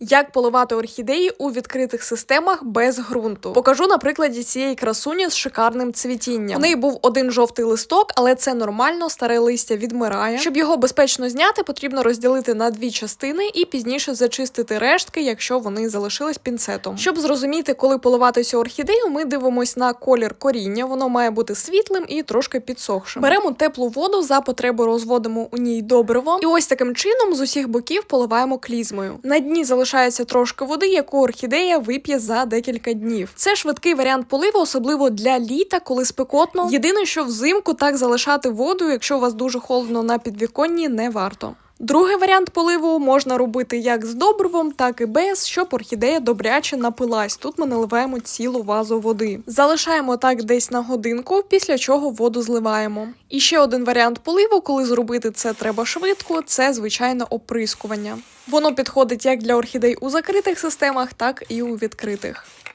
Як поливати орхідеї у відкритих системах без ґрунту? Покажу на прикладі цієї красуні з шикарним цвітінням. У неї був один жовтий листок, але це нормально, старе листя відмирає. Щоб його безпечно зняти, потрібно розділити на дві частини і пізніше зачистити рештки, якщо вони залишились пінцетом. Щоб зрозуміти, коли поливати цю орхідею, ми дивимось на колір коріння. Воно має бути світлим і трошки підсохшим. Беремо теплу воду, за потреби розводимо у ній добриво, і ось таким чином з усіх боків поливаємо клізмою. На дні залишається трошки води, яку орхідея вип'є за декілька днів. Це швидкий варіант поливу, особливо для літа, коли спекотно. Єдине, що взимку так залишати воду, якщо у вас дуже холодно на підвіконні, не варто. Другий варіант поливу можна робити як з добривом, так і без, щоб орхідея добряче напилась. Тут ми наливаємо цілу вазу води. Залишаємо так десь на годинку, після чого воду зливаємо. І ще один варіант поливу, коли зробити це треба швидко, це звичайно оприскування. Воно підходить як для орхідей у закритих системах, так і у відкритих.